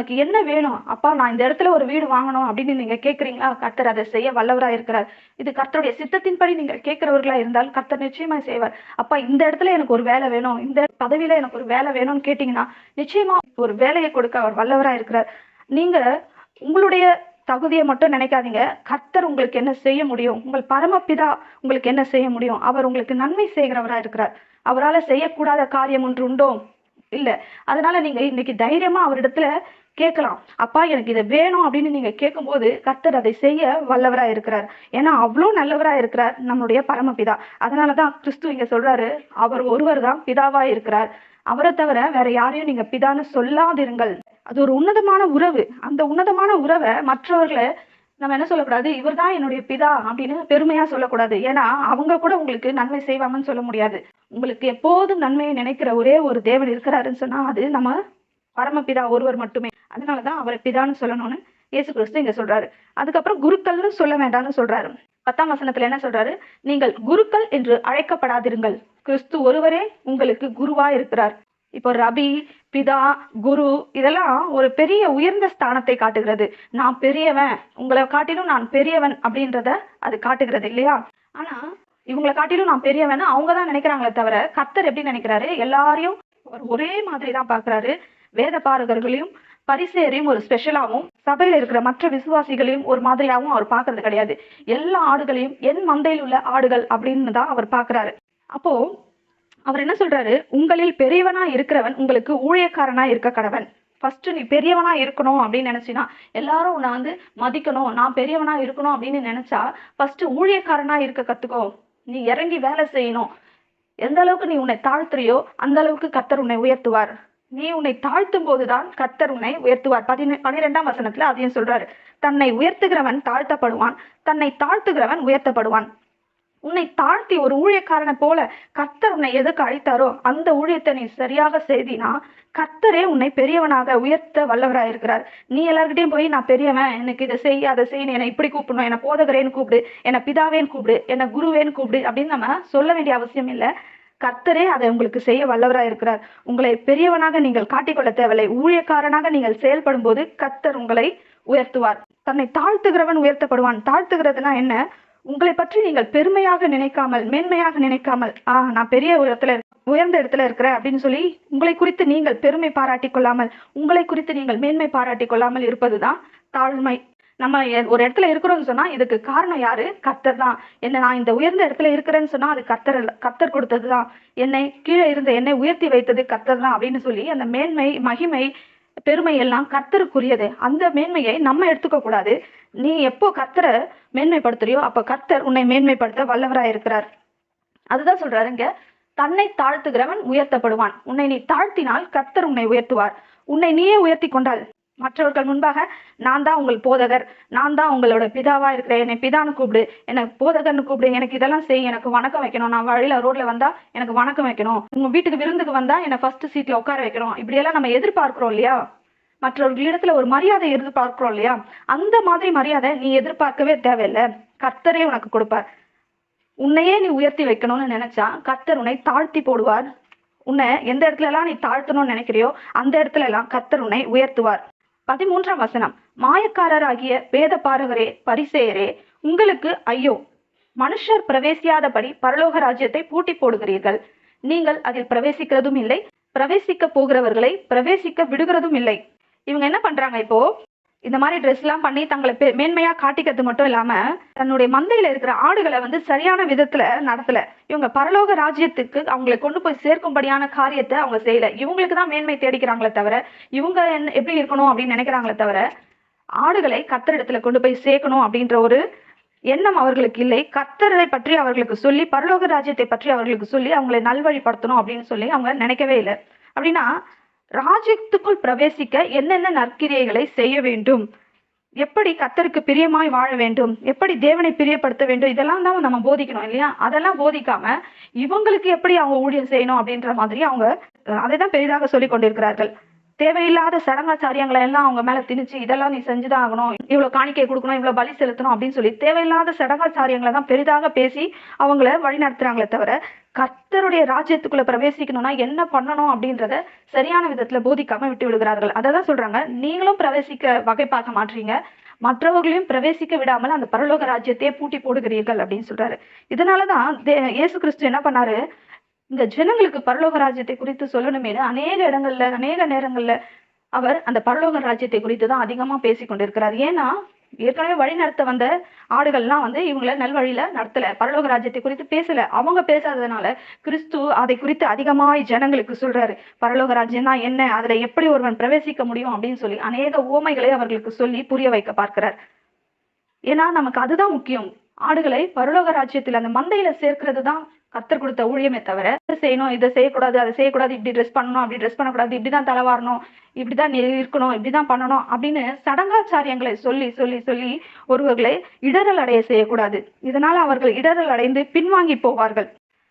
உனக்கு என்ன வேணும்? அப்பா நான் இந்த இடத்துல ஒரு வீடு வாங்கணும் அப்படின்னு நீங்க கேக்குறீங்களா? கர்த்தர் அதை செய்ய வல்லவரா இருக்கிறார். இது கர்த்தருடைய சித்தத்தின்படி நீங்க கேட்கிறவர்களா இருந்தால் கர்த்தர் நிச்சயமா செய்வார். அப்பா இந்த இடத்துல எனக்கு ஒரு வேலை வேணும். இந்த பதவியில எனக்கு ஒரு வேலை வேணும்னு கேட்டீங்கன்னா நிச்சயமா ஒரு வேலையை கொடுக்க அவர் வல்லவரா இருக்கிறார். நீங்க உங்களுடைய தகுதியை மட்டும் நினைக்காதீங்க. கர்த்தர் உங்களுக்கு என்ன செய்ய முடியும்? உங்கள் பரமபிதா உங்களுக்கு என்ன செய்ய முடியும்? அவர் உங்களுக்கு நன்மை செய்கிறவரா இருக்கிறார். அவரால் செய்யக்கூடாத காரியம் ஒன்று உண்டோ? இல்ல. அதனால நீங்க இன்னைக்கு தைரியமா அவரிடத்துல கேட்கலாம். அப்பா எனக்கு இதை வேணும் அப்படின்னு நீங்க கேட்கும்போது கர்த்தர் அதை செய்ய வல்லவரா இருக்கிறார். ஏன்னா அவ்வளோ நல்லவரா இருக்கிறார் நம்மளுடைய பரமபிதா. அதனாலதான் கிறிஸ்து இங்க சொல்றாரு அவர் ஒருவர் தான் பிதாவா இருக்கிறார். அவரை தவிர வேற யாரையும் நீங்க பிதான்னு சொல்லாதிருங்கள். அது ஒரு உன்னதமான உறவு. அந்த உன்னதமான உறவை மற்றவர்களை நம்ம என்ன சொல்லக்கூடாது? இவர்தான் என்னுடைய பிதா அப்படின்னு பெருமையா சொல்லக்கூடாது. ஏன்னா அவங்க கூட உங்களுக்கு நன்மை செய்வாங்கன்னு சொல்ல முடியாது. உங்களுக்கு எப்போதும் நன்மையை நினைக்கிற ஒரே ஒரு தேவன் இருக்கிறாருன்னு சொன்னா அது நம்ம பரமபிதா ஒருவர் மட்டுமே. அதனாலதான் அவரை பிதான்னு சொல்லணும்னு இயேசு கிறிஸ்து இங்க சொல்றாரு. அதுக்கப்புறம் குருக்கள்னு சொல்ல வேண்டாம்னு சொல்றாரு. பத்தாம் வசனத்துல என்ன சொல்றாரு? நீங்கள் குருக்கள் என்று அழைக்கப்படாதிருங்கள். கிறிஸ்து ஒருவரே உங்களுக்கு குருவா இருக்கிறார். இப்போ ரபி பிதா குரு இதெல்லாம் ஒரு பெரிய உயர்ந்த ஸ்தானத்தை காட்டுகிறது. நான் பெரியவன் உங்களை காட்டிலும் நான் பெரியவன் அப்படின்றத அது காட்டுகிறது இல்லையா? ஆனா இவங்களை காட்டிலும் நான் பெரியவன் அவங்க தான் நினைக்கிறாங்களே தவிர கர்த்தர் எப்படி நினைக்கிறாரு? எல்லாரையும் அவர் ஒரே மாதிரி தான் பாக்குறாரு வேத பாரகர்களையும் பரிசேரையும் ஒரு ஸ்பெஷலாகவும் சபையில் இருக்கிற மற்ற விசுவாசிகளையும் ஒரு மாதிரியாகவும் அவர் பார்க்கறது கிடையாது. எல்லா ஆடுகளையும் என் மந்தையில் உள்ள ஆடுகள் அப்படின்னு தான் அவர் பார்க்குறாரு. அப்போ அவர் என்ன சொல்றாரு? உங்களில் பெரியவனா இருக்கிறவன் உங்களுக்கு ஊழியக்காரனா இருக்க கடவன். ஃபர்ஸ்ட் நீ பெரியவனா இருக்கணும் அப்படின்னு நினைச்சினா எல்லாரும் உன்னை வந்து மதிக்கணும். நான் பெரியவனா இருக்கணும் அப்படின்னு நினைச்சா ஃபர்ஸ்ட் ஊழியக்காரனா இருக்க கத்துக்கோ. நீ இறங்கி வேலை செய்யணும். எந்த அளவுக்கு நீ உன்னை தாழ்த்துறியோ அந்த அளவுக்கு கத்தர் உன்னை உயர்த்துவார். நீ உன்னை தாழ்த்தும் போதுதான் கத்தர் உன்னை உயர்த்துவார். பதினெ பனிரெண்டாம் வசனத்துல அதையும் சொல்றாரு. தன்னை உயர்த்துகிறவன் தாழ்த்தப்படுவான். தன்னை தாழ்த்துகிறவன் உயர்த்தப்படுவான். உன்னை தாழ்த்தி ஒரு ஊழியக்காரனை போல கர்த்தர் உன்னை எதுக்கு அழைத்தாரோ அந்த ஊழியத்தை நீ சரியாக செய்தினா கர்த்தரே உன்னை பெரியவனாக உயர்த்த வல்லவராயிருக்கிறார் நீ எல்லார்கிட்டயும் போய் நான் பெரியவன் எனக்கு இதை செய் அதை செய்யணும் என்னை இப்படி கூப்பிடணும் என்னை போதகரேன்னு கூப்பிடு என்னை பிதாவேன்னு கூப்பிடு என்னை குருவேன்னு கூப்பிடு அப்படின்னு நம்ம சொல்ல வேண்டிய அவசியம் இல்லை. கர்த்தரே அதை உங்களுக்கு செய்ய வல்லவராக இருக்கிறார். உங்களை பெரியவனாக நீங்கள் காட்டிக்கொள்ள தேவையில்லை. ஊழியக்காரனாக நீங்கள் செயல்படும் போது கர்த்தர் உங்களை உயர்த்துவார். தன்னை தாழ்த்துகிறவன் உயர்த்தப்படுவான். தாழ்த்துகிறதுனா என்ன? உங்களை பற்றி நீங்கள் பெருமையாக நினைக்காமல் மேன்மையாக நினைக்காமல் ஆ நான் பெரிய இடத்துல உயர்ந்த இடத்துல இருக்கிறேன் அப்படின்னு சொல்லி உங்களை குறித்து நீங்கள் பெருமை பாராட்டி கொள்ளாமல் உங்களை குறித்து நீங்கள் மேன்மை பாராட்டிக் கொள்ளாமல் இருப்பதுதான் தாழ்மை. நம்ம எ- ஒரு இடத்துல இருக்கிறோம்னு சொன்னா இதுக்கு காரணம் யாரு? கர்த்தர் தான். என்ன நான் இந்த உயர்ந்த இடத்துல இருக்கிறேன்னு சொன்னா அது கர்த்தர் கத்தர் கொடுத்தது கொடுத்ததுதான். என்னை கீழே இருந்த என்னை உயர்த்தி வைத்தது கர்த்தர் தான் அப்படின்னு சொல்லி அந்த மேன்மை மகிமை பெருமை எல்லாம் கர்த்தருக்குரியது. அந்த மேன்மையை நம்ம எடுத்துக்க கூடாது. நீ எப்போ கர்த்தரை மேன்மைப்படுத்துறியோ அப்ப கர்த்தர் உன்னை மேன்மைப்படுத்த வல்லவராய் இருக்கிறார். அதுதான் சொல்றாரு இங்க தன்னை தாழ்த்துகிறவன் உயர்த்தப்படுவான். உன்னை நீ தாழ்த்தினால் கர்த்தர் உன்னை உயர்த்துவார். உன்னை நீயே உயர்த்தி கொண்டால் மற்றவர்கள் முன்பாக நான் தான் உங்கள் போதகர் நான் தான் உங்களோட பிதாவா இருக்கிறேன். என்னை பிதான்னு கூப்பிடு என்னை போதகர்னு கூப்பிடு. எனக்கு இதெல்லாம் செய் எனக்கு வணக்கம் வைக்கணும். நான் வழியில ரோட்ல வந்தா எனக்கு வணக்கம் வைக்கணும். உங்க வீட்டுக்கு விருந்துக்கு வந்தா என்னை ஃபர்ஸ்ட் சீட்ல உட்கார வைக்கணும். இப்படியெல்லாம் நம்ம எதிர்பார்க்கிறோம் இல்லையா? மற்றவர்களிடத்துல ஒரு மரியாதை எதிர்பார்க்கிறோம் இல்லையா? அந்த மாதிரி மரியாதை நீ எதிர்பார்க்கவே தேவையில்லை. கர்த்தரே உனக்கு கொடுப்பார். உன்னையே நீ உயர்த்தி வைக்கணும்னு நினைச்சா கர்த்தர் உன்னை தாழ்த்தி போடுவார். உன்னை எந்த இடத்துல எல்லாம் நீ தாழ்த்தணும்னு நினைக்கிறியோ அந்த இடத்துல எல்லாம் கர்த்தர் உன்னை உயர்த்துவார். பதிமூன்றாம் வசனம் மாயக்காரராகிய வேத பாரகரே பரிசேயரே உங்களுக்கு ஐயோ. மனுஷர் பிரவேசியாதபடி பரலோக ராஜ்யத்தை பூட்டி போடுகிறீர்கள். நீங்கள் அதில் பிரவேசிக்கிறதும் இல்லை பிரவேசிக்க போகிறவர்களை பிரவேசிக்க விடுகிறதும் இல்லை. இவங்க என்ன பண்றாங்க இப்போ? இந்த மாதிரி ட்ரெஸ் எல்லாம் பண்ணி தங்களை பெ- மேன்மையா காட்டிக்கிறது மட்டும் இல்லாம தன்னுடைய மந்தையில இருக்கிற ஆடுகளை வந்து சரியான விதத்துல நடத்தல. இவங்க பரலோக ராஜ்யத்துக்கு அவங்களை கொண்டு போய் சேர்க்கும்படியான காரியத்தை அவங்க செய்யல. இவங்களுக்கு தான் மேன்மை தேடிக்கிறாங்களே தவிர இவங்க என்ன எப்படி இருக்கணும் அப்படின்னு நினைக்கிறாங்களே தவிர ஆடுகளை கத்தரிடத்துல கொண்டு போய் சேர்க்கணும் அப்படின்ற ஒரு எண்ணம் அவர்களுக்கு இல்லை. கத்தரை பற்றி அவர்களுக்கு சொல்லி பரலோக ராஜ்யத்தை பற்றி அவர்களுக்கு சொல்லி அவங்களை நல்வழிப்படுத்தணும் அப்படின்னு சொல்லி அவங்க நினைக்கவே இல்லை. அப்படின்னா ராஜ்யத்துக்குள் பிரவேசிக்க என்னென்ன நற்கிரியைகளை செய்ய வேண்டும்? எப்படி கத்தருக்கு பிரியமாய் வாழ வேண்டும்? எப்படி தேவனை பிரியப்படுத்த வேண்டும்? இதெல்லாம் தான் நம்ம போதிக்கணும் இல்லையா? அதெல்லாம் போதிக்காம இவங்களுக்கு எப்படி அவங்க ஊழியம் செய்யணும் அப்படின்ற மாதிரி அவங்க அதை தான் பெரிதாக சொல்லி கொண்டிருக்கிறார்கள். தேவையில்லாத சடங்காச்சாரியங்களை எல்லாம் அவங்க மேல திணிச்சு இதெல்லாம் நீ செஞ்சுதான் ஆகணும். இவ்வளவு காணிக்கை கொடுக்கணும் இவ்வளவு பலி செலுத்தணும் அப்படின்னு சொல்லி தேவையில்லாத சடங்காச்சாரியங்களை தான் பெரிதாக பேசி அவங்கள வழி நடத்துறாங்களே தவிர கர்த்தருடைய ராஜ்யத்துக்குள்ள பிரவேசிக்கணும்னா என்ன பண்ணணும் அப்படின்றத சரியான விதத்துல போதிக்காம விட்டு விடுகிறார்கள். அதை தான் சொல்றாங்க. நீங்களும் பிரவேசிக்க வகை பார்க்க மாட்டீங்க மற்றவர்களையும் பிரவேசிக்க விடாமல் அந்த பரலோக ராஜ்யத்தையே பூட்டி போடுகிறீர்கள் அப்படின்னு சொல்றாரு. இதனாலதான் இயேசு கிறிஸ்து என்ன பண்ணாரு? இந்த ஜனங்களுக்கு பரலோக ராஜ்யத்தை குறித்து சொல்லணுமே அநேக இடங்கள்ல அநேக நேரங்கள்ல அவர் அந்த பரலோக ராஜ்யத்தை குறித்து தான் அதிகமா பேசி கொண்டிருக்கிறார். ஏன்னா ஏற்கனவே வழி நடத்த வந்த ஆடுகள்லாம் வந்து இவங்கள நல்வழியில நடத்தல பரலோக ராஜ்யத்தை குறித்து பேசல. அவங்க பேசாததுனால கிறிஸ்து அதை குறித்து அதிகமாய் ஜனங்களுக்கு சொல்றாரு. பரலோக ராஜ்யம்னா என்ன? அதுல எப்படி ஒருவன் பிரவேசிக்க முடியும் அப்படின்னு சொல்லி அநேக ஓமைகளை அவர்களுக்கு சொல்லி புரிய வைக்க பார்க்கிறார். ஏன்னா நமக்கு அதுதான் முக்கியம். ஆடுகளை பரலோக ராஜ்யத்தில் அந்த மந்தையில சேர்க்கிறது தான் கத்தர் கொடுத்த ஊழியமே தவிர இதை செய்யணும் இதை செய்யக்கூடாது அதை செய்யக்கூடாது இப்படி ட்ரெஸ் பண்ணணும் அப்படி ட்ரெஸ் பண்ணக்கூடாது இப்படிதான் தான் வாரணும் இப்படிதான் தான் இருக்கணும் இப்படிதான் பண்ணணும் அப்படின்னு சடங்காச்சாரியங்களை சொல்லி சொல்லி சொல்லி ஒருவர்களை இடரல் அடைய செய்யக்கூடாது. இதனால அவர்கள் இடரல் அடைந்து பின்வாங்கி போவார்கள்.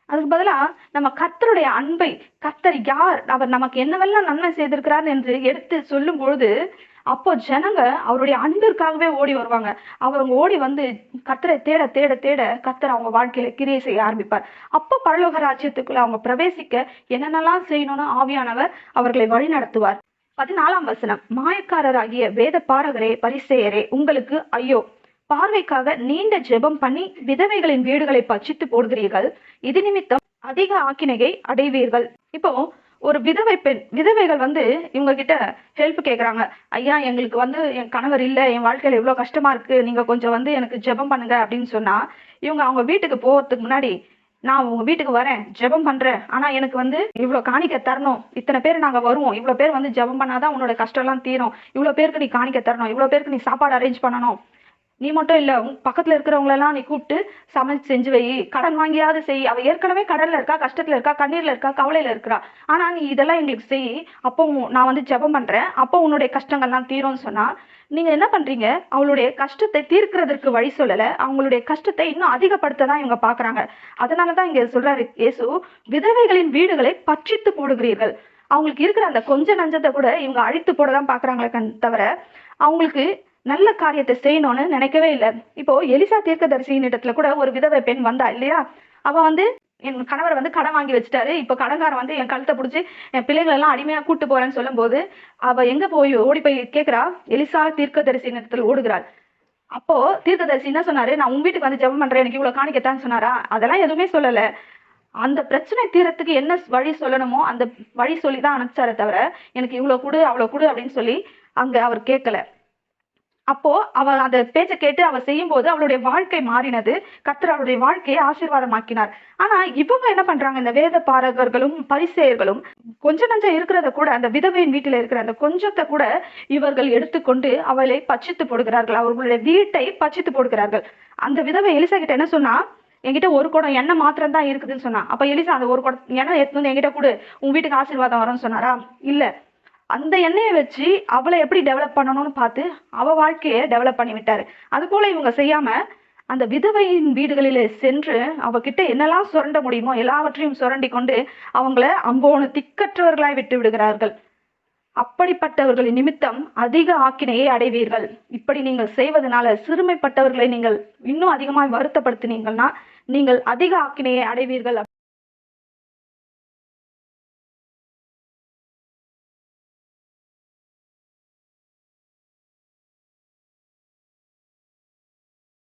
அதுக்கு பதிலா நம்ம கத்தருடைய அன்பை கத்தர் யார் அவர் நமக்கு என்னவெல்லாம் நன்மை செய்திருக்கிறார் என்று எடுத்து சொல்லும் பொழுது அப்போ ஜனங்க அவருடைய அன்பிற்காகவே ஓடி வருவாங்க. அவங்க ஓடி வந்து கத்தரை தேட தேட தேட கர்த்தர் அவங்க வாழ்க்கையில கிரியை செய்ய ஆரம்பிப்பார். அப்போ பரலோக ராஜ்யத்துக்குள்ள அவங்க பிரவேசிக்க என்னென்னலாம் செய்யணும்னு ஆவியானவர் அவர்களை வழி நடத்துவார். பதினாலாம் வசனம் மாயக்காரராகிய வேத பாரகரே பரிசேயரே உங்களுக்கு ஐயோ பார்வைக்காக நீண்ட ஜெபம் பண்ணி விதவைகளின் வீடுகளை பச்சித்து போடுகிறீர்கள். இது நிமித்தம் அதிக ஆக்கினையை அடைவீர்கள். இப்போ ஒரு விதவை பெண் விதவைகள் வந்து இவங்க கிட்ட ஹெல்ப் கேட்குறாங்க ஐயா எங்களுக்கு வந்து என் கணவர் இல்லை என் வாழ்க்கையில் எவ்வளோ கஷ்டமா இருக்கு நீங்க கொஞ்சம் வந்து எனக்கு ஜெபம் பண்ணுங்க அப்படின்னு சொன்னா இவங்க அவங்க வீட்டுக்கு போகிறதுக்கு முன்னாடி நான் உங்க வீட்டுக்கு வரேன் ஜெபம் பண்றேன். ஆனா எனக்கு வந்து இவ்வளவு காணிக்க தரணும். இத்தனை பேர் நாங்க வருவோம். இவ்வளவு பேர் வந்து ஜெபம் பண்ணாதான் உன்னோட கஷ்டம் எல்லாம் தீரும். இவ்வளவு பேருக்கு நீ காணிக்க தரணும். இவ்வளவு பேருக்கு நீ சாப்பாடு அரேஞ்ச் பண்ணணும். நீ மட்டும் இல்ல உன் பக்கத்துல இருக்கிறவங்களெல்லாம் நீ கூப்பிட்டு சமைச்சு செஞ்சு வை. கடன் வாங்கியாவது செய். அவ ஏற்கனவே கடல்ல இருக்கா கஷ்டத்துல இருக்கா கண்ணீர்ல இருக்கா கவலையில இருக்கிறா ஆனா நீ இதெல்லாம் எங்களுக்கு செய். அப்போ நான் வந்து ஜெபம் பண்றேன். அப்போ உன்னுடைய கஷ்டங்கள்லாம் தீரும்னு சொன்னா நீங்க என்ன பண்றீங்க? அவளுடைய கஷ்டத்தை தீர்க்கிறதற்கு வழி சொல்லல. அவங்களுடைய கஷ்டத்தை இன்னும் அதிகப்படுத்த தான் இவங்க பாக்குறாங்க. அதனாலதான் இங்க சொல்றாரு இயேசு விதவைகளின் வீடுகளை பட்சித்து போடுகிறீர்கள். அவங்களுக்கு இருக்கிற அந்த கொஞ்ச நஞ்சத்தை கூட இவங்க அழித்து போட தான் பாக்குறாங்களே கண் தவிர அவங்களுக்கு நல்ல காரியத்தை செய்யணும்னு நினைக்கவே இல்லை. இப்போ எலிசா தீர்க்கதரிசியின் இடத்துல கூட ஒரு விதவை பெண் வந்தா இல்லையா? அவ வந்து என் கணவர் வந்து கடன் வாங்கி வச்சுட்டாரு. இப்போ கடன்காரன் வந்து என் கழுத்தை பிடிச்சி என் பிள்ளைங்களை எல்லாம் அடிமையா கூட்டு போறேன்னு சொல்லும்போது அவ எங்க போய் ஓடி போய் கேக்குறா? எலிசா தீர்க்கதரிசி நேரத்தில் ஓடுகிறாள். அப்போ தீர்க்கதரிசி என்ன சொன்னாரு? நான் உங்க வீட்டுக்கு வந்து ஜெபம் பண்றேன் எனக்கு இவ்வளவு காணிக்கத்தான்னு சொன்னாரா? அதெல்லாம் எதுவுமே சொல்லல. அந்த பிரச்சனை தீரத்துக்கு என்ன வழி சொல்லணுமோ அந்த வழி சொல்லி தான் அனுப்பிச்சாரே தவிர எனக்கு இவ்வளவு கொடு அவ்வளவு கொடு அப்படின்னு சொல்லி அங்க அவர் கேட்கல. அப்போ அவ அந்த பேச்சை கேட்டு அவ செய்யும் போது அவளுடைய வாழ்க்கை மாறினது. கத்தர் அவளுடைய வாழ்க்கையை ஆசீர்வாதமாக்கினார். ஆனா இவங்க என்ன பண்றாங்க? இந்த வேத பாரகர்களும் பரிசெயர்களும் கொஞ்ச நஞ்சம் இருக்கிறத கூட அந்த விதவையின் வீட்டில் இருக்கிற அந்த கொஞ்சத்தை கூட இவர்கள் எடுத்துக்கொண்டு அவளை பச்சித்து போடுகிறார்கள். அவர்களுடைய வீட்டை பச்சித்து போடுகிறார்கள். அந்த விதவை எலிசா கிட்ட என்ன சொன்னா? என்கிட்ட ஒரு குடம் எண்ணெய் மாத்திரம் தான் இருக்குதுன்னு சொன்னா. அப்ப எலிசா அந்த ஒரு குடம் எண்ணெய் எடுத்து வந்து என்கிட்ட கூட. உன் வீட்டுக்கு ஆசீர்வாதம் வரும்னு சொன்னாரா? இல்ல. அந்த எண்ணெயை வச்சு அவளை எப்படி டெவலப் பண்ணணும்னு பார்த்து அவ வாழ்க்கையை டெவலப் பண்ணி விட்டாரு. அது போல இவங்க செய்யாம அந்த விதவையின் வீடுகளிலே சென்று அவகிட்ட என்னெல்லாம் சுரண்ட முடியுமோ எல்லாவற்றையும் சுரண்டி கொண்டு அவங்கள அம்போனு திக்கற்றவர்களாய் விட்டு விடுகிறார்கள். அப்படிப்பட்டவர்களின் நிமித்தம் அதிக ஆக்கினையை அடைவீர்கள். இப்படி நீங்கள் செய்வதனால சிறுமைப்பட்டவர்களை நீங்கள் இன்னும் அதிகமாய் வருத்தப்படுத்தினீங்கன்னா நீங்கள் அதிக ஆக்கினையை அடைவீர்கள்